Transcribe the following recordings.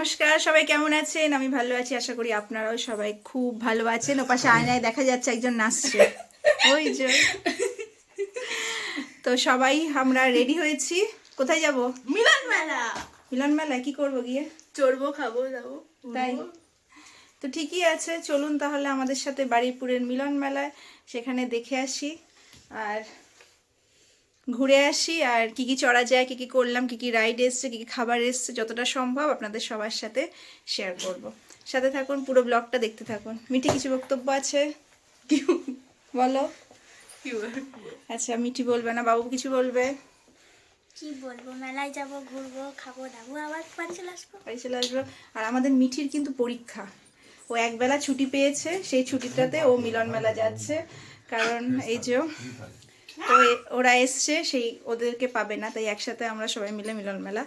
নমস্কার সবাই কেমন আছেন? আমি ভালো আছি আশা করি আপনারাও সবাই খুব ভালো আছেন। ওপাশে আয়নায় দেখা যাচ্ছে একজন নাচছে। ওই যে। তো সবাই আমরা রেডি হয়েছি। কোথায় যাব? মিলন মেলা মিলন মেলা কি করব গিয়ে? চড়বো খাব যাব তাই। তো ঠিকই আছে চলুন তাহলে আমাদের সাথে বাড়িপুরের মিলন মেলায় সেখানে দেখে আসি। আর ঘুরে আসি আর কি কি চড়া যায় কি কি করলাম কি কি রাইড এসছে কি কি খাবার এসছে যতটা সম্ভব আপনাদের সবার সাথে শেয়ার করব। সাথে থাকুন পুরো ব্লগটা দেখতে থাকুন। মিঠি কিছু বক্তব্য আছে? বলো। কি বলব? আচ্ছা মিঠি বলবে না বাবু কিছু বলবে? কি বলব মেলায় যাব ঘুরবো খাব দাবো আবার বাড়ি চলে আসব। বাড়ি চলে আসব। আর আমাদের মিঠির কিন্তু পরীক্ষা। ও একবেলা ছুটি পেয়েছে সেই ছুটিটাতে ও মিলন মেলা যাচ্ছে। কারণ এই যে তো ওরা এসছে সেই ওদেরকে পাবে না তাই একসাথে আমরা সবাই মিলে মিলন মেলা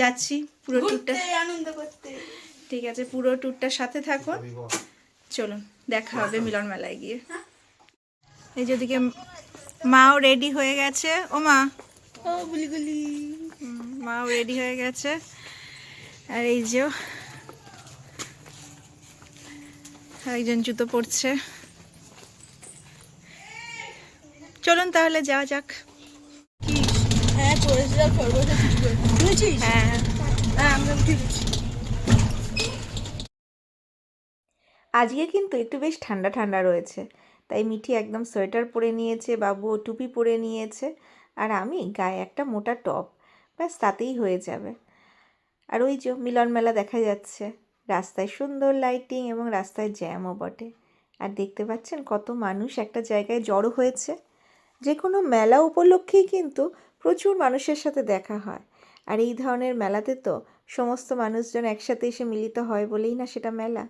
যাচ্ছি পুরো ট্যুরটা আনন্দ করতে। ঠিক আছে পুরো ট্যুরটার সাথে থাকুন। চলুন দেখা হবে মিলন মেলায় গিয়ে। এই যেদিকে মাও রেডি হয়ে গেছে। ও মা। ও গুলিগুলি হুম, মাও রেডি হয়ে গেছে। আর এই যে একজন জুতো পরছে। চলুন তাহলে যাওয়া যাক। কি? হ্যাঁ হ্যাঁ হ্যাঁ। উঠেছি আজকে কিন্তু একটু বেশ ঠান্ডা ঠান্ডা রয়েছে তাই মিঠি একদম সোয়েটার পরে নিয়েছে বাবু টুপি পরে নিয়েছে আর আমি গায়ে একটা মোটা টপ ব্যাস তাতেই হয়ে যাবে। আর ওই যে মিলন মেলা দেখা যাচ্ছে রাস্তায় সুন্দর লাইটিং এবং রাস্তায় জ্যামও বটে। আর দেখতে পাচ্ছেন কত মানুষ একটা জায়গায় জড়ো হয়েছে। যে কোনো মেলা উপলক্ষেই কিন্তু প্রচুর মানুষের সাথে দেখা হয়। আর এই ধরনের মেলাতে তো সমস্ত মানুষজন একসাথে এসে মিলিত হয় বলেই না সেটা মেলা?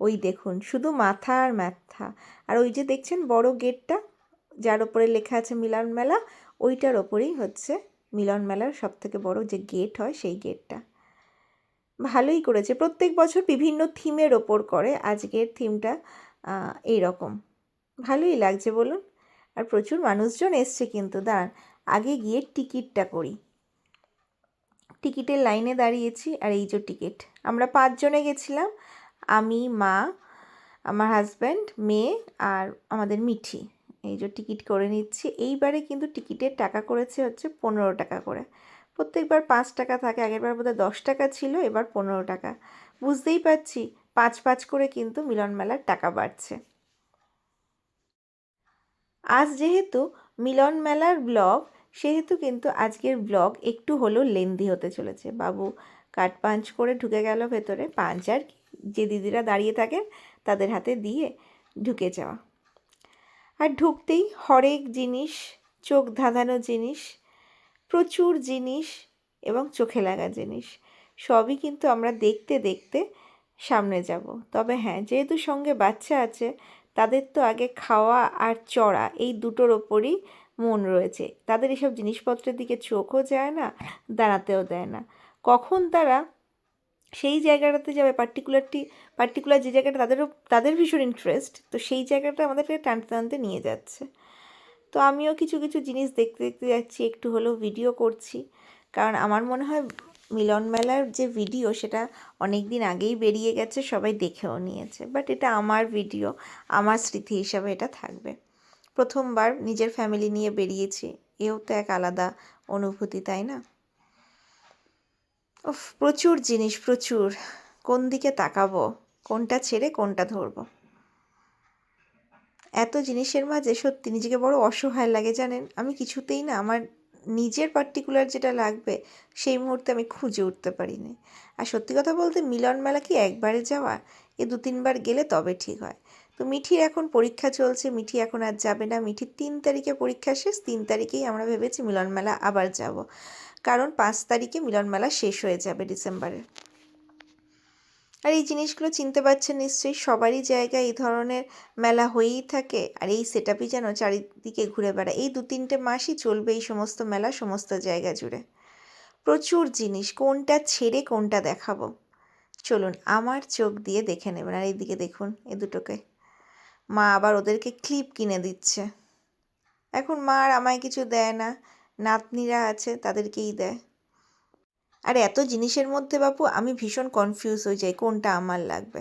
ওই দেখুন, শুধু মাথা আর ম্যাথা। আর ওই যে দেখছেন বড় গেটটা, যার ওপরে লেখা আছে মিলন মেলা, ওইটার ওপরেই হচ্ছে মিলন মেলার সব থেকে বড় যে গেট হয় সেই গেটটা। ভালোই করেছে। প্রত্যেক বছর বিভিন্ন থিমের ওপর করে আজকের থিমটা এই রকম ভালোই লাগছে বলুন। আর প্রচুর মানুষজন এসছে কিন্তু, দাঁড়ান, আগে গিয়ে টিকিটটা করি। টিকিটের লাইনে দাঁড়িয়েছি আর এই যে টিকিট। আমরা পাঁচজনে গেছিলাম, আমি, মা, আমার হাজব্যান্ড, মেয়ে আর আমাদের মিঠি। এই যে টিকিট করে নিচ্ছি। এইবারে কিন্তু টিকিটের টাকা করেছে হচ্ছে পনেরো টাকা করে। প্রত্যেকবার পাঁচ টাকা থাকে, আগেরবার বোধহয় দশ টাকা ছিল, এবার পনেরো টাকা। বুঝতেই পারছি, পাঁচ পাঁচ করে কিন্তু মিলন মেলার টাকা বাড়ছে। আজ যেহেতু মিলন মেলার ব্লগ, সেহেতু কিন্তু আজকের ব্লগ একটু হলেও লেন্দি হতে চলেছে। বাবু কাট পাঞ্চ করে ঢুকে গেল ভেতরে। পাঞ্চ আর যে দিদিরা দাঁড়িয়ে থাকেন তাদের হাতে দিয়ে ঢুকে যাওয়া। আর ঢুকতেই হরেক জিনিস, চোখ ধাঁধানো জিনিস, প্রচুর জিনিস এবং চোখে লাগা জিনিস, সবই কিন্তু আমরা দেখতে দেখতে সামনে যাব। তবে হ্যাঁ যেহেতু সঙ্গে বাচ্চা আছে তাদের তো আগে খাওয়া আর চড়া, এই দুটোর ওপরই মন রয়েছে। তাদের এসব জিনিসপত্রের দিকে চোখও যায় না, দাঁড়াতেও দেয় না। কখন তারা সেই জায়গাটাতে যাবে পার্টিকুলারটি পার্টিকুলার যে জায়গাটা তাদেরও, তাদের ভীষণ ইন্টারেস্ট তো সেই জায়গাটা আমাদেরকে টানতে টানতে নিয়ে যাচ্ছে। তো আমিও কিছু কিছু জিনিস দেখতে দেখতে যাচ্ছি, একটু হলেও ভিডিও করছি। কারণ আমার মনে হয় মিলন মেলার যে ভিডিও সেটা অনেক দিন আগেই বেরিয়ে গেছে, সবাই দেখেও নিয়েছে। বাট এটা আমার ভিডিও আমার স্মৃতি হিসাবে এটা থাকবে। প্রথমবার নিজের ফ্যামিলি নিয়ে বেরিয়েছি, এও তো এক আলাদা অনুভূতি, তাই না? প্রচুর জিনিস, প্রচুর। কোন দিকে তাকাবো? কোনটা ছেড়ে কোনটা ধরবো? এত জিনিসের মাঝে সত্যি নিজেকে বড় অসহায় লাগে, জানেন? আমি কিছুতেই না, আমার নিজের পার্টিকুলার যেটা লাগবে, সেই মুহূর্তে আমি খুঁজে উঠতে পারিনি। আর সত্যি কথা বলতে মিলন মেলা কি একবারে যাওয়া? এ দু তিনবার গেলে তবে ঠিক হয়। তো মিঠির এখন পরীক্ষা চলছে, মিঠি এখন আর যাবে না। মিঠির তিন তারিখে পরীক্ষা শেষ, তিন তারিখেই আমরা ভেবেছি মিলন মেলা আবার যাব। কারণ পাঁচ তারিখে মিলন মেলা শেষ হয়ে যাবে ডিসেম্বরের। আর এই জিনিসগুলো চিনতে পারছেন নিশ্চয়ই সবারই জায়গায় এই ধরনের মেলা হয়েই থাকে। আর এই সেট আপই যেন চারিদিকে ঘুরে বেড়ায়। এই দু তিনটে মাসই চলবে এই সমস্ত মেলা, সমস্ত জায়গা জুড়ে। প্রচুর জিনিস, কোনটা ছেড়ে কোনটা দেখাবো? চলুন আমার চোখ দিয়ে দেখে নেবেন। আর এইদিকে দেখুন এ দুটোকে। মা আবার ওদেরকে ক্লিপ কিনে দিচ্ছে। এখন মা আর আমায় কিছু দেয় না। নাতনিরা আছে, তাদেরকেই দেয়। আর এত জিনিসের মধ্যে বাপু, আমি ভীষণ কনফিউজ হয়ে যাই কোনটা আমার লাগবে।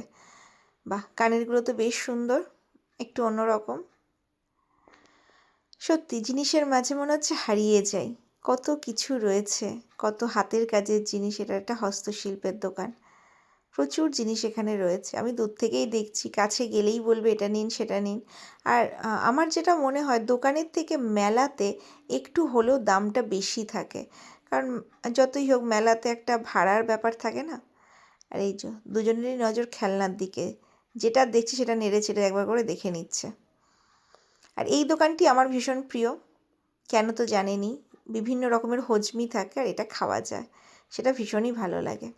বাহ, কানেরগুলো তো বেশ সুন্দর, একটু অন্যরকম। সত্যি, জিনিসের মাঝে মনে হচ্ছে হারিয়ে যাই। কত কিছু রয়েছে, কত হাতের কাজের জিনিস, এটা একটা হস্তশিল্পের দোকান। প্রচুর জিনিস এখানে রয়েছে, আমি দূর থেকেই দেখছি, কাছে গেলেই বলবে, এটা নিন, সেটা নিন। আর আমার যেটা মনে হয়, দোকানের থেকে মেলাতে একটু হলেও দামটা বেশি থাকে। কারণ যতই হোক মেলাতে একটা ভাড়ার ব্যাপার থাকে না। আর এই যে দুজনেরই নজর খেলনার দিকে, যেটা দেখছি সেটা নেড়ে চেড়ে একবার করে দেখে নিচ্ছে। আর এই দোকানটি আমার ভীষণ প্রিয়। কেন তো জানেনি, বিভিন্ন রকমের হজমি থাকে আর এটা খাওয়া যায়, সেটা ভীষণই ভালো লাগে।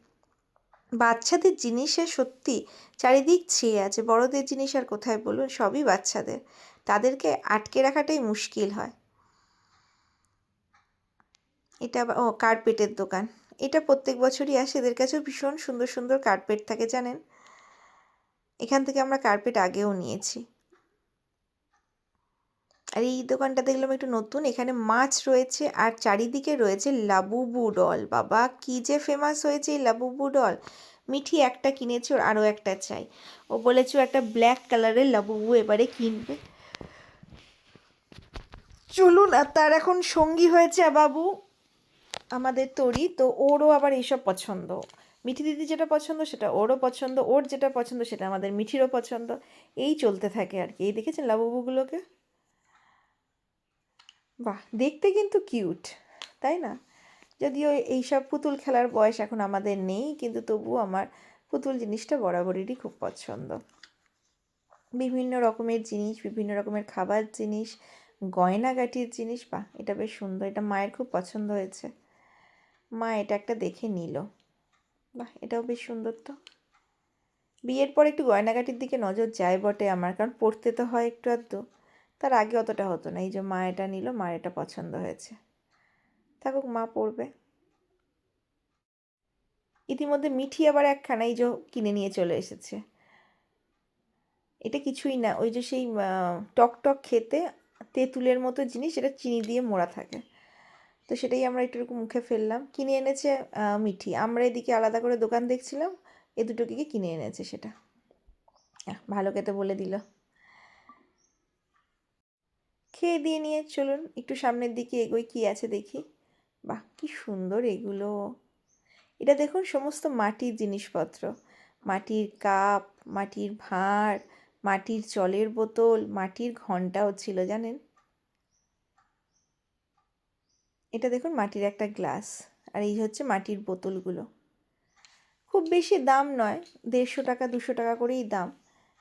বাচ্চাদের জিনিসে সত্যি চারিদিক ছেয়ে আছে, বড়দের জিনিস আর কোথায় বলুন, সবই বাচ্চাদের। তাদেরকে আটকে রাখাটাই মুশকিল হয়। এটা ও, কার্পেটের দোকান। এটা প্রত্যেক বছরই আসে। এদের কাছেও ভীষণ সুন্দর সুন্দর কার্পেট থাকে, জানেন? এখান থেকে আমরা কার্পেট আগেও নিয়েছি। আর এই দোকানটা দেখলাম একটু নতুন। এখানে মাছ রয়েছে আর চারিদিকে রয়েছে লাবুবু ডল। বাবা, কি যে ফেমাস হয়েছে এই লাবুবু ডল। মিঠি একটা কিনেছে, ওর আরও একটা চাই। ও বলেছে একটা ব্ল্যাক কালারের লাবুবু এবারে কিনবে। চলুন, আর তার এখন সঙ্গী হয়েছে বাবু। আমাদের তরি, তো ওরও আবার এইসব পছন্দ। মিঠি দিদি যেটা পছন্দ, সেটা ওরও পছন্দ, ওর যেটা পছন্দ, সেটা আমাদের মিঠিরও পছন্দ। এই চলতে থাকে আর কি। এই দেখেছেন লাবুবুগুলোকে? বাহ, দেখতে কিন্তু কিউট, তাই না? যদিও এইসব পুতুল খেলার বয়স এখন আমাদের নেই, কিন্তু তবুও আমার পুতুল জিনিসটা বরাবরেরই খুব পছন্দ। বিভিন্ন রকমের জিনিস, বিভিন্ন রকমের খাবার জিনিস, গয়নাগাটির জিনিস, বাহ, এটা বেশ সুন্দর, এটা মায়ের খুব পছন্দ হয়েছে। মা এটা একটা দেখে নিল। বাহ, এটাও বেশ সুন্দর তো। বিয়ের পর একটু গয়নাগাটির দিকে নজর যায় বটে আমার, কারণ পড়তে তো হয় একটু আধটু। তার আগে অতটা হতো না, এই যে মা এটা নিল, মার এটা পছন্দ হয়েছে। থাকুক, মা পড়বে। ইতিমধ্যে মিঠি আবার একখানা এই যে কিনে নিয়ে চলে এসেছে। এটা কিছুই না, ওই যে সেই টক টক খেতে তেঁতুলের মতো জিনিস, এটা চিনি দিয়ে মোড়া থাকে। তো সেটাই আমরা একটু মুখে ফেললাম। কিনে এনেছে মিঠি। আমরা এদিকে আলাদা করে দোকান দেখছিলাম, এ দুটোকে কিনে এনেছে সেটা। ভালো খেতে বলে দিল। খেয়ে দিয়ে নিয়ে চলুন, একটু সামনের দিকে এগোই, কি আছে দেখি। বাহ, কি সুন্দর এগুলো। এটা দেখুন, সমস্ত মাটির জিনিসপত্র। মাটির কাপ, মাটির ভাঁড়, মাটির জলের বোতল, মাটির ঘন্টাও ছিল, জানেন? এটা দেখুন মাটির একটা গ্লাস, আর এই হচ্ছে মাটির বোতলগুলো। খুব বেশি দাম নয়, দেড়শো টাকা, দুশো টাকা করেই দাম,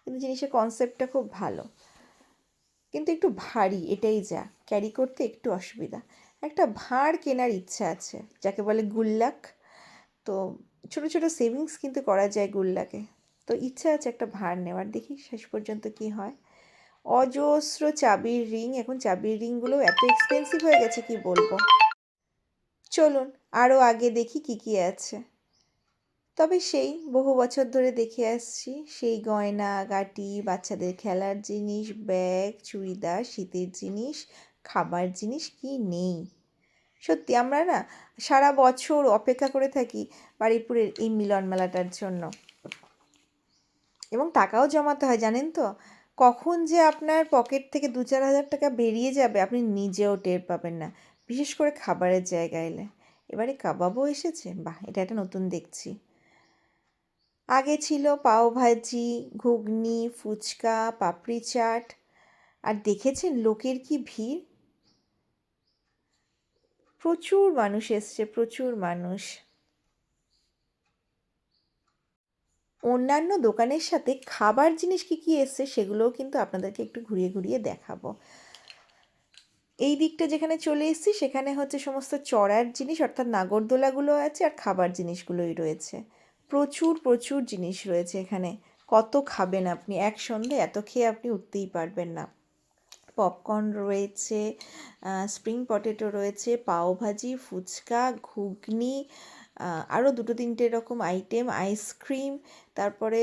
কিন্তু জিনিসের কনসেপ্টটা খুব ভালো। কিন্তু একটু ভারী, এটাই যা ক্যারি করতে একটু অসুবিধা। একটা ভাঁড় কেনার ইচ্ছা আছে, যাকে বলে গুল্লাক। তো ছোট ছোট সেভিংস কিন্তু করা যায় গুল্লাকে। তো ইচ্ছা আছে একটা ভাঁড় নেওয়ার, দেখি শেষ পর্যন্ত কি হয়। অজস্র চাবির রিং। এখন চাবির রিংগুলো এত এক্সপেন্সিভ হয়ে গেছে, কি বলব? চলুন আরও আগে দেখি কি কি আছে। তবে সেই বহু বছর ধরে দেখে আসছি, সেই গয়না, গাটি, বাচ্চাদের খেলার জিনিস, ব্যাগ, চুড়িদার, শীতের জিনিস, খাবার জিনিস, কি নেই? সত্যি আমরা না সারা বছর অপেক্ষা করে থাকি বাড়িপুরের এই মিলন মেলাটার জন্য। এবং টাকাও জমাতে হয়, জানেন তো? কখন যে আপনার পকেট থেকে দু চার হাজার টাকা বেরিয়ে যাবে আপনি নিজেও টের পাবেন না। বিশেষ করে খাবারের জায়গা এলে। এবারে কাবাবও এসেছে। বাহ, এটা একটা নতুন দেখছি। আগে ছিল পাও ভাজি, ঘুগনি, ফুচকা, পাপড়ি চাট। আর দেখেছেন লোকের কি ভিড়? প্রচুর মানুষ এসছে, প্রচুর মানুষ। অন্যান্য দোকানের সাথে খাবার জিনিস কী কী এসছে সেগুলোও কিন্তু আপনাদেরকে একটু ঘুরিয়ে ঘুরিয়ে দেখাবো। এই দিকটা যেখানে চলে এসেছি সেখানে হচ্ছে সমস্ত চড়ার জিনিস অর্থাৎ নাগরদোলাগুলো আছে আর খাবার জিনিসগুলোই রয়েছে। প্রচুর প্রচুর জিনিস রয়েছে এখানে। কত খাবেন আপনি? এক সন্ধে এত খেয়ে আপনি উঠতেই পারবেন না। পপকর্ন রয়েছে স্প্রিং পটেটো রয়েছে, পাওভাজি, ফুচকা, ঘুগনি আরও দুটো তিনটে রকম আইটেম আইসক্রিম তারপরে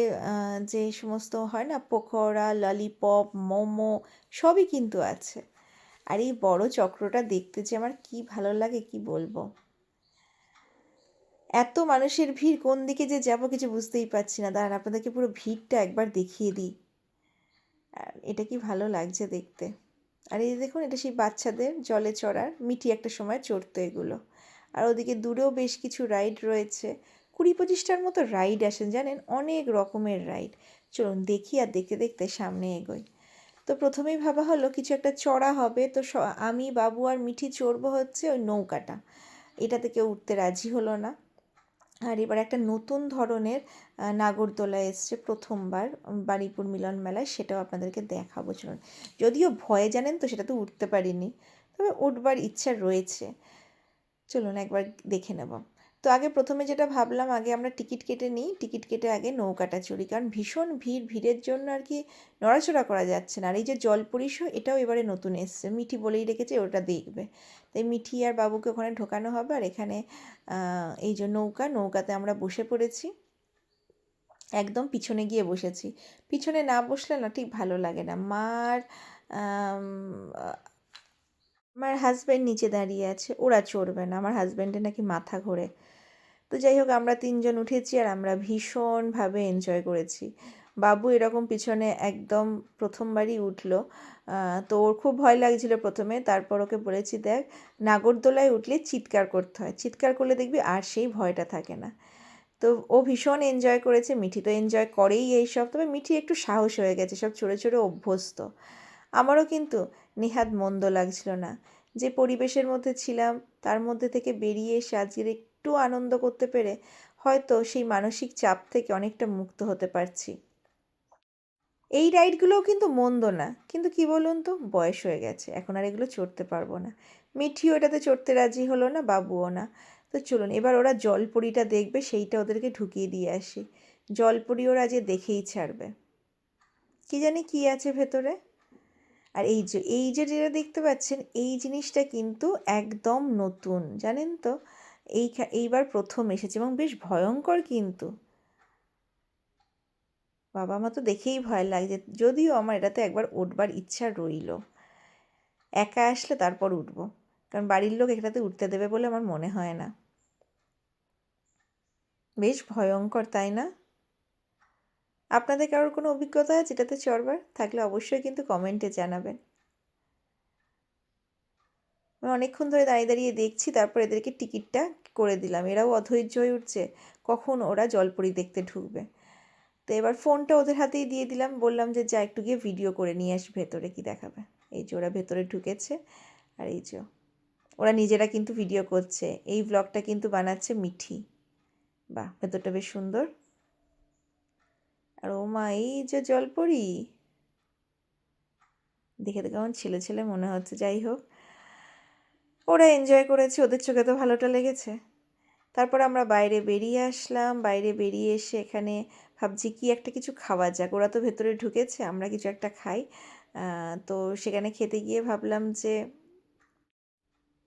যে সমস্ত হয় না, পকোড়া ললিপপ মোমো, সবই কিন্তু আছে। আর এই বড় চক্রটা দেখতে যে আমার কি ভালো লাগে, কি বলব? এত মানুষের ভিড়, কোন দিকে যে যাব কিছু বুঝতেই পারছি না। দাঁড়ান, আপনাদেরকে পুরো ভিড়টা একবার দেখিয়ে দিই। এটা কি ভালো লাগছে দেখতে। আর এই দেখুন, এটা সেই বাচ্চাদের জলে চড়ার মিঠি একটা সময় চড়তো এগুলো। আর ওদিকে দূরেও বেশ কিছু রাইড রয়েছে। কুড়ি পঁচিশটার মতো রাইড আসেন জানেন? অনেক রকমের রাইড চলুন দেখি আর দেখতে দেখতে সামনে এগোই। তো প্রথমেই ভাবা হলো কিছু একটা চড়া হবে। তো আমি বাবু আর মিঠি চড়বো হচ্ছে ওই নৌকাটা। এটাতে কেউ উঠতে রাজি হলো না। আর এবার একটা নতুন ধরনের নাগরদোলা এসছে প্রথমবার উম, মিলন মেলায়। সেটাও আপনাদেরকে দেখাবো চলুন। যদিও ভয়ে জানেন তো সেটা তো উঠতে পারিনি। তবে উঠবার ইচ্ছা রয়েছে। চলুন একবার দেখে নেব। তো আগে প্রথমে যেটা ভাবলাম, আগে আমরা টিকিট কেটে নিই। টিকিট কেটে আগে নৌকাটা চড়ি, কারণ ভীষণ ভিড়, ভিড়ের জন্য আর কি নড়াচড়া করা যাচ্ছে না। আর এই যে জল পরিশো এটাও এবারে নতুন এসছে। মিঠি বলেই রেখেছে, ওটা দেখবে। তাই মিঠি আর বাবুকে ওখানে ঢোকানো হবে, আর এখানে এই যে নৌকা, নৌকাতে আমরা বসে পড়েছি। একদম পিছনে গিয়ে বসেছি। পিছনে না বসলে না ঠিক ভালো লাগে না। মার আমার হাজব্যান্ড নিচে দাঁড়িয়ে আছে, ওরা চড়বে না, আমার হাজব্যান্ডের নাকি মাথা ঘোরে। তো যাই হোক, আমরা তিনজন উঠেছি আর আমরা ভীষণভাবে এনজয় করেছি। বাবু এরকম পিছনে একদম প্রথমবারই উঠল। তো ওর খুব ভয় লাগছিল প্রথমে, তারপর ওকে বলেছি, দেখ, নাগরদোলায় উঠলে চিৎকার করতে হয়। চিৎকার করলে দেখবি আর সেই ভয়টা থাকে না। তো ও ভীষণ এনজয় করেছে, মিঠি তো এনজয় করেই এইসব তবে মিঠি একটু সাহস হয়ে গেছে, সব চড়ে চড়ে অভ্যস্ত। আমারও কিন্তু নেহাত মন্দ লাগছিল না। যে পরিবেশের মধ্যে ছিলাম, তার মধ্যে থেকে বেরিয়ে এসে আজকের একটু আনন্দ করতে পেরে হয়তো সেই মানসিক চাপ থেকে অনেকটা মুক্ত হতে পারছি। এই রাইডগুলোও কিন্তু মন্দ না, কিন্তু কি বলুন তো, বয়স হয়ে গেছে, এখন আর এগুলো চড়তে পারব না। মিঠিও এটাতে চড়তে রাজি হলো না, বাবুও না। তো চলুন, এবার ওরা জলপরিটা দেখবে, সেইটা ওদেরকে ঢুকিয়ে দিয়ে আসি। জলপরি ওরা যে দেখেই ছাড়বে। কি জানি কি আছে ভেতরে? আর এই যে এই যে যেটা দেখতে পাচ্ছেন, এই জিনিসটা কিন্তু একদম নতুন, জানেন তো? এই এইবার প্রথম এসেছে এবং বেশ ভয়ঙ্কর কিন্তু। বাবা মা তো দেখেই ভয় লাগছে, যদিও আমার এটাতে একবার উঠবার ইচ্ছা রইল। একা আসলে তারপর উঠবো, কারণ বাড়ির লোক এটাতে উঠতে দেবে বলে আমার মনে হয় না। বেশ ভয়ঙ্কর, তাই না? আপনাদের কারোর কোনো অভিজ্ঞতা আছে এটাতে চড়বার? থাকলে অবশ্যই কিন্তু কমেন্টে জানাবেন। আমি অনেকক্ষণ ধরে দাঁড়িয়ে দাঁড়িয়ে দেখছি, তারপর এদেরকে টিকিটটা করে দিলাম। এরাও অধৈর্য হয়ে উঠছে। কখন ওরা জলপরি দেখতে ঢুকবে? তো এবার ফোনটা ওদের হাতেই দিয়ে দিলাম। বললাম যে, যা, একটু গিয়ে ভিডিও করে নিয়ে আস, ভেতরে কি দেখাবে? এই যে, ওরা ভেতরে ঢুকেছে। আর এই যে, ওরা নিজেরা কিন্তু ভিডিও করছে। এই ব্লগটা কিন্তু বানাচ্ছে মিঠি। বাহ, ভেতরটা বেশ সুন্দর। আর ও মা, এই যে জলপরি। দেখে তো কেমন ছেলে ছেলে মনে হচ্ছে, যাই হোক। ওরা এনজয় করেছে, ওদের চোখে তো ভালোটা লেগেছে। তারপর আমরা বাইরে বেরিয়ে আসলাম, বাইরে বেরিয়ে এসে এখানে ভাবছি কি একটা কিছু খাওয়া যাক। ওরা তো ভেতরে ঢুকেছে, আমরা কিছু একটা খাই। তো সেখানে খেতে গিয়ে ভাবলাম যে,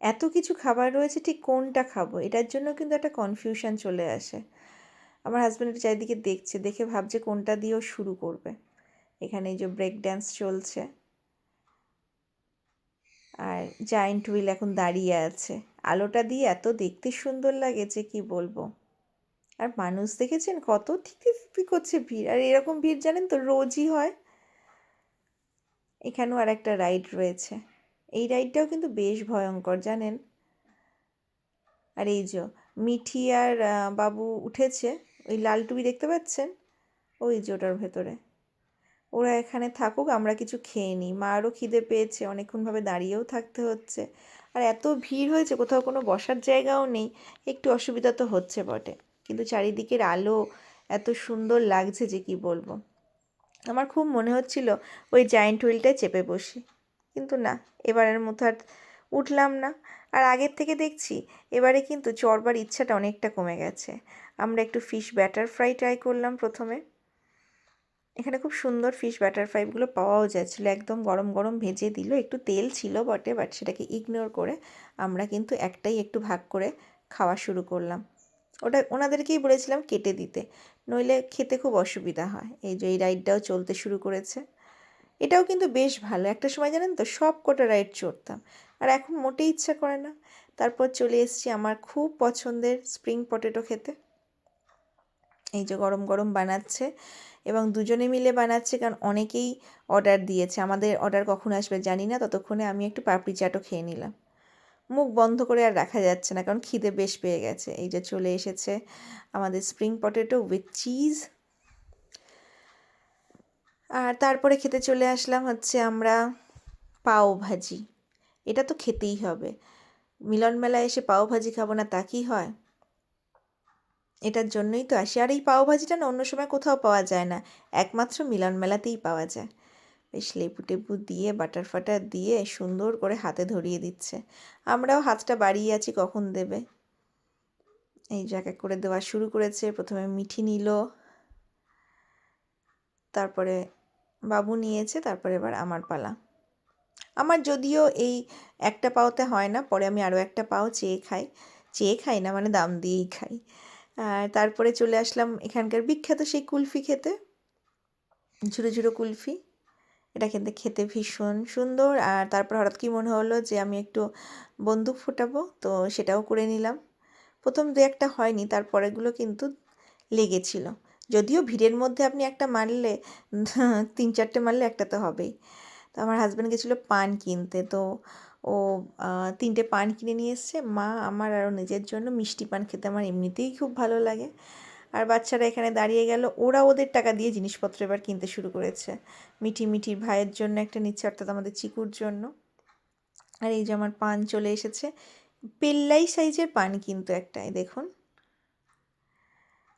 এত কিছু খাবার রয়েছে, ঠিক কোনটা খাব? এটার জন্য কিন্তু একটা কনফিউশন চলে আসে। আমার হাজব্যান্ড চারিদিকে দেখছে, দেখে ভাবছে কোনটা দিয়েও শুরু করবে। এখানে এই যে ব্রেক ড্যান্স চলছে। আর জায়েন্ট হুইল এখন দাঁড়িয়ে আছে। আলোটা দিয়ে এত দেখতে সুন্দর লাগে যে কি বলব? আর মানুষ দেখেছেন কত? থিকি করছে ভিড়। আর এরকম ভিড় জানেন তো, রোজই হয়। এখানেও আর একটা রাইড রয়েছে। এই রাইডটাও কিন্তু বেশ ভয়ঙ্কর, জানেন? আর এই যে মিঠি আর বাবু উঠেছে। ওই লাল টুপি দেখতে পাচ্ছেন? ওই যে ওটার ভেতরে। ওরা এখানে থাকুক, আমরা কিছু খেয়ে নিই। মারও খিদে পেয়েছে, অনেকক্ষণভাবে দাঁড়িয়েও থাকতে হচ্ছে। আর এত ভিড় হয়েছে, কোথাও কোনো বসার জায়গাও নেই। একটু অসুবিধা তো হচ্ছে বটে। কিন্তু চারিদিকের আলো এত সুন্দর লাগছে যে কি বলব। আমার খুব মনে হচ্ছিল ওই জায়েন্ট হুইলটায় চেপে বসি। কিন্তু না, এবারের মতো আর উঠলাম না। আর আগের থেকে দেখছি, এবারে কিন্তু চড়বার ইচ্ছাটা অনেকটা কমে গেছে। আমরা একটু ফিশ ব্যাটার ফ্রাই ট্রাই করলাম প্রথমে। এখানে খুব সুন্দর ফিশ ব্যাটার ফ্রাইগুলো পাওয়াও যাচ্ছিল, একদম গরম গরম ভেজে দিল। একটু তেল ছিল বটে বাট সেটাকে ইগনোর করে আমরা কিন্তু একটাই একটু ভাগ করে খাওয়া শুরু করলাম। ওটা ওনাদেরকেই বলেছিলাম কেটে দিতে, নইলে খেতে খুব অসুবিধা হয়। এই যে এই রাইডটাও চলতে শুরু করেছে। এটাও কিন্তু বেশ ভালো। একটা সময় জানেন তো, সব কটা রাইড চড়তাম। আর এখন মোটেই ইচ্ছা করে না। তারপর চলে এসেছি আমার খুব পছন্দের স্প্রিং পটেটো খেতে। এই যে গরম গরম বানাচ্ছে এবং দুজনে মিলে বানাচ্ছে কারণ অনেকেই অর্ডার দিয়েছে। আমাদের অর্ডার কখন আসবে জানি না, ততক্ষণে আমি একটু পাপড়ি চাটও খেয়ে নিলাম। মুখ বন্ধ করে আর রাখা যাচ্ছে না কারণ খিদে বেশ পেয়ে গেছে। এই যে চলে এসেছে আমাদের স্প্রিং পটেটো উইথ চিজ আর তারপরে খেতে চলে আসলাম হচ্ছে আমরা পাও ভাজি। এটা তো খেতেই হবে। মিলন মেলায় এসে পাও ভাজি খাব না তা কি হয়? এটার জন্যই তো আসি। আর এই পাওভাজিটা না অন্য সময় কোথাও পাওয়া যায় না। একমাত্র মিলন মেলাতেই পাওয়া যায়। বেশ লেবু টেবু দিয়ে, বাটার ফাটার দিয়ে সুন্দর করে হাতে ধরিয়ে দিচ্ছে। আমরাও হাতটা বাড়িয়ে আছি, কখন দেবে? এই যে এক করে দেওয়া শুরু করেছে। প্রথমে মিঠি নিল। তারপরে বাবু নিয়েছে, তারপরে এবার আমার পালা। আমার যদিও এই একটা পাওতে হয় না, পরে আমি আরও একটা পাও চেয়ে খাই। চেয়ে খাই না মানে দাম দিয়েই খাই। তারপরে চলে আসলাম এখানকার বিখ্যাত সেই কুলফি খেতে। ঝুড়ো ঝুড়ো কুলফি। এটা কিন্তু খেতে ভীষণ সুন্দর। আর তারপর হঠাৎ কি মনে হলো যে আমি একটু বন্দুক ফোটাবো, তো সেটাও করে নিলাম। প্রথম দু একটা হয়নি তারপরেগুলো কিন্তু লেগেছিল। যদিও ভিড়ের মধ্যে আপনি একটা মারলে, তিন চারটে মারলে একটা তো হবেই। তো আমার হাজব্যান্ড গেছিল পান কিনতে, তো ও তিনটে পান কিনে নিয়ে এসছে। মা আমার আরও নিজের জন্য মিষ্টি পান খেতে আমার এমনিতেই খুব ভালো লাগে। আর বাচ্চারা এখানে দাঁড়িয়ে গেল। ওরা ওদের টাকা দিয়ে জিনিসপত্র এবার কিনতে শুরু করেছে। মিঠি মিঠি ভাইয়ের জন্য একটা নিচ্ছে, অর্থাৎ আমাদের চিকুর জন্য। আর এই যে আমার পান চলে এসেছে। পেল্লাই সাইজের পান কিন্তু একটাই, দেখুন।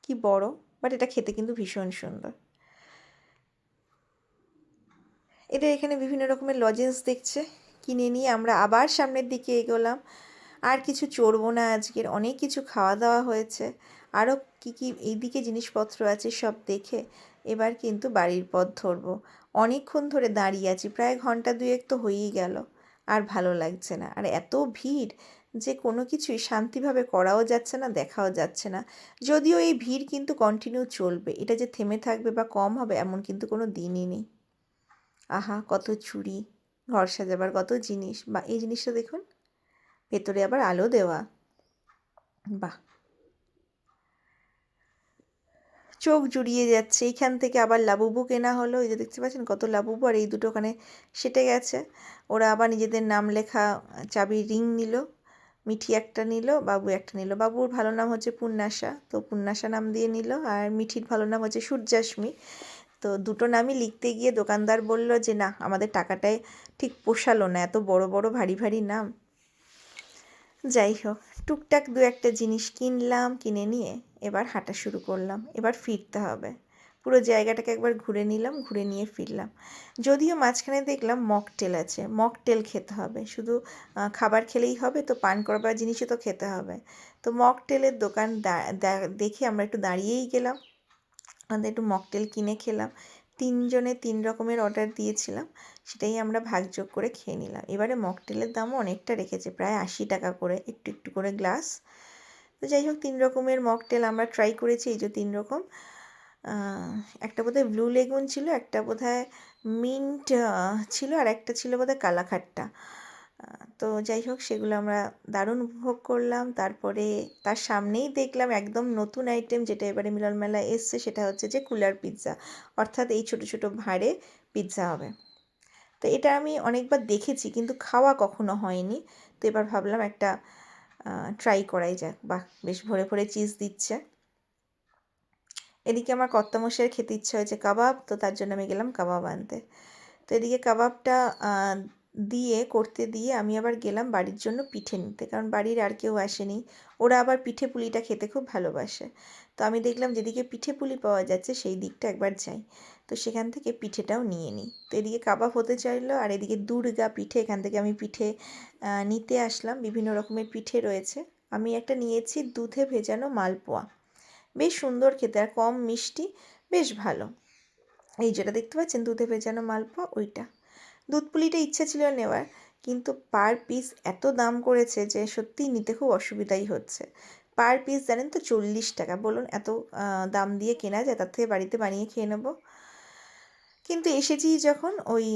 কি বড়, বাট এটা খেতে কিন্তু ভীষণ সুন্দর। এদের এখানে বিভিন্ন রকমের লজেন্স দেখছে। কিনে নিয়ে আমরা আবার সামনের দিকে এগোলাম। আর কিছু চড়বো না আজকের, অনেক কিছু খাওয়া দাওয়া হয়েছে। আরও কী কী এইদিকে জিনিসপত্র আছে সব দেখে এবার কিন্তু বাড়ির পথ ধরবো। অনেকক্ষণ ধরে দাঁড়িয়ে আছি, প্রায় ঘণ্টা দুয়েক তো হয়েই গেল। আর ভালো লাগছে না। আর এত ভিড় যে কোনো কিছুই শান্তিভাবে করাও যাচ্ছে না, দেখাও যাচ্ছে না। যদিও এই ভিড় কিন্তু কন্টিনিউ চলবে। এটা যে থেমে থাকবে বা কম হবে এমন কিন্তু কোনো দিনই নেই। আহা, কত চুড়ি ঘর সাজাবার কত জিনিস। বা এই জিনিসটা দেখুন, ভেতরে আবার আলো দেওয়া। বাহ! চোখ জুড়িয়ে যাচ্ছে। এইখান থেকে আবার লাবুবু কেনা হলো। এই যে দেখতে পাচ্ছেন কত লাবুবু, আর এই দুটো ওখানে সেটে গেছে। ওরা আবার নিজেদের নাম লেখা চাবির রিং নিল, মিঠি একটা নিল, বাবু একটা নিল। বাবুর ভালো নাম হচ্ছে পূর্ণাশা। তো পূর্ণাশা নাম দিয়ে নিল, আর মিঠির ভালো নাম হচ্ছে সূর্যাস্মি তো দুটো নামই লিখতে গিয়ে দোকানদার বলল যে, না, আমাদের টাকাটায় ঠিক পোষালো না, এত বড় বড়, ভারী ভারী নাম। যাই হোক, টুকটাক দু একটা জিনিস কিনলাম, কিনে নিয়ে এবার হাঁটা শুরু করলাম। এবার ফিরতে হবে। পুরো জায়গাটাকে একবার ঘুরে নিলাম, ঘুরে নিয়ে ফিরলাম। যদিও মাঝখানে দেখলাম মকটেল আছে, মকটেল খেতে হবে। শুধু খাবার খেলেই হবে তো, পান করবার জিনিসও তো খেতে হবে। তো মকটেলের দোকান দেখে আমরা একটু দাঁড়িয়েই গেলাম। আমাদের একটু মকটেল কিনে খেলাম। তিনজনে তিন রকমের অর্ডার দিয়েছিলাম, সেটাই আমরা ভাগযোগ করে খেয়ে নিলাম। এবারে মকটেলের দামও অনেকটা রেখেছে, প্রায় আশি টাকা করে, একটু একটু করে গ্লাস তো যাই হোক, তিন রকমের মকটেল আমরা ট্রাই করেছি, এই যে তিন রকম। একটা বোধহয় ব্লু লেগুন ছিল, একটা বোধহয় মিন্ট ছিল, আর একটা ছিল বোধহয় কালাখাট্টা। তো যাই হোক, সেগুলো আমরা দারুণ উপভোগ করলাম। তারপরে তার সামনেই দেখলাম একদম নতুন আইটেম যেটা এবারে মিলন মেলায় এসছে, সেটা হচ্ছে যে কুলার পিৎজা অর্থাৎ এই ছোট ছোট ভাঁড়ে পিৎজা হবে। তো এটা আমি অনেকবার দেখেছি, কিন্তু খাওয়া কখনো হয়নি। তো এবার ভাবলাম একটা ট্রাই করাই যাক। বাহ, বেশ ভরে ভরে চিজ দিচ্ছে। এদিকে আমার কর্তামশাইয়ের খেতে ইচ্ছা হয়েছে কাবাব, তো তার জন্য আমি গেলাম কাবাব আনতে। তো এদিকে কাবাবটা দিয়ে, করতে দিয়ে আমি আবার গেলাম বাড়ির জন্য পিঠে নিতে। কারণ বাড়ির আর কেউ আসেনি। ওরা আবার পিঠে পুলিটা খেতে খুব ভালোবাসে। তো আমি দেখলাম যেদিকে পিঠে পুলি পাওয়া যাচ্ছে, সেই দিকটা একবার যাই। তো সেখান থেকে পিঠেটাও নিয়ে নিই। তো এদিকে কাবাব হতে চাইলো, আর এদিকে দুর্গা পিঠে, এখান থেকে আমি পিঠে নিতে আসলাম। বিভিন্ন রকমের পিঠে রয়েছে। আমি একটা নিয়েছি দুধে ভেজানো মালপোয়া। বেশ সুন্দর খেতে, আর কম মিষ্টি, বেশ ভালো। এই যেটা দেখতে পাচ্ছেন, দুধে ভেজানো মালপোয়া, ওইটা। দুধ পুলিটা ইচ্ছা ছিল নেওয়ার, কিন্তু পার পিস এত দাম করেছে যে সত্যিই নিতে খুব অসুবিধাই হচ্ছে। পার পিস জানেন তো চল্লিশ টাকা, বলুন এত দাম দিয়ে কেনা যায়, তার থেকে বাড়িতে বানিয়ে খেয়ে নেব। কিন্তু এসেছি যখন ওই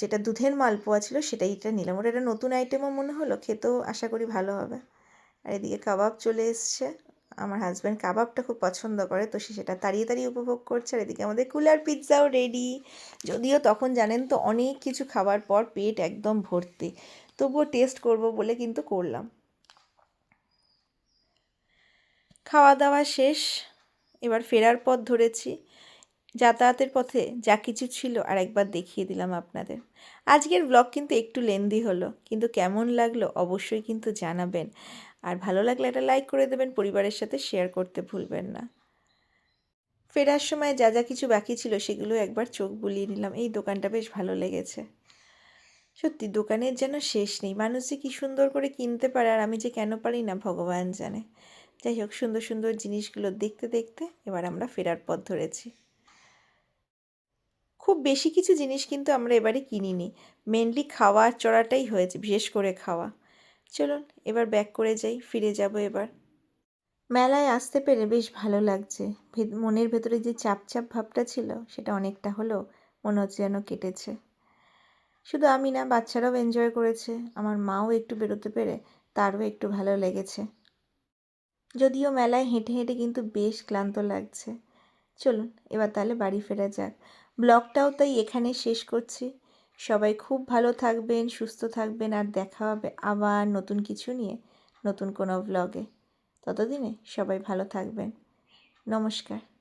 যেটা দুধের মালপোয়া ছিল সেটাই এটা নিলাম। ওটা একটা নতুন আইটেমও মনে হলো, খেতেও আশা করি ভালো হবে। আর এদিকে কাবাব চলে এসছে। আমার হাজব্যান্ড কাবাবটা খুব পছন্দ করে, তো সে সেটা তাড়িয়ে তাড়িয়ে উপভোগ করছে। আর এদিকে আমাদের কুলার পিৎজাও রেডি যদিও তখন জানেন তো, অনেক কিছু খাবার পর পেট একদম ভর্তি। তবুও টেস্ট করব বলে কিন্তু করলাম। খাওয়া দাওয়া শেষ, এবার ফেরার পথ ধরেছি। যাতায়াতের পথে যা কিছু ছিল আর একবার দেখিয়ে দিলাম আপনাদের। আজকের ব্লগ কিন্তু একটু লেন্দি হলো, কিন্তু কেমন লাগল অবশ্যই কিন্তু জানাবেন। আর ভালো লাগলে একটা লাইক করে দেবেন, পরিবারের সাথে শেয়ার করতে ভুলবেন না। ফেরার সময় যা যা কিছু বাকি ছিল সেগুলো একবার চোখ বুলিয়ে নিলাম। এই দোকানটা বেশ ভালো লেগেছে। সত্যি, দোকানের যেন শেষ নেই। মানুষ যে কী সুন্দর করে কিনতে পারে আর আমি যে কেন পারি না, ভগবান জানে। যাই হোক, সুন্দর সুন্দর জিনিসগুলো দেখতে দেখতে এবার আমরা ফেরার পথ ধরেছি। খুব বেশি কিছু জিনিস কিন্তু আমরা এবারে কিনিনি। মেনলি খাওয়া চড়াটাই হয়েছে, বিশেষ করে খাওয়া। চলুন, এবার ব্যাক করে যাই, ফিরে যাব এবার। মেলায় আসতে পেরে বেশ ভালো লাগছে। মনের ভেতরে যে চাপ চাপ ভাবটা ছিল, সেটা অনেকটা হলেও মনে হচ্ছে যেন কেটেছে। শুধু আমি না, বাচ্চারাও এনজয় করেছে। আমার মাও একটু বেরোতে পেরে তারও একটু ভালো লেগেছে। যদিও মেলায় হেঁটে হেঁটে কিন্তু বেশ ক্লান্ত লাগছে। চলুন, এবার তাহলে বাড়ি ফেরা যাক। ব্লগটাও তাই এখানে শেষ করছি। সবাই খুব ভালো থাকবেন, সুস্থ থাকবেন আর দেখা হবে আবার নতুন কিছু নিয়ে নতুন কোনো ব্লগে ততদিনে সবাই ভালো থাকবেন। নমস্কার।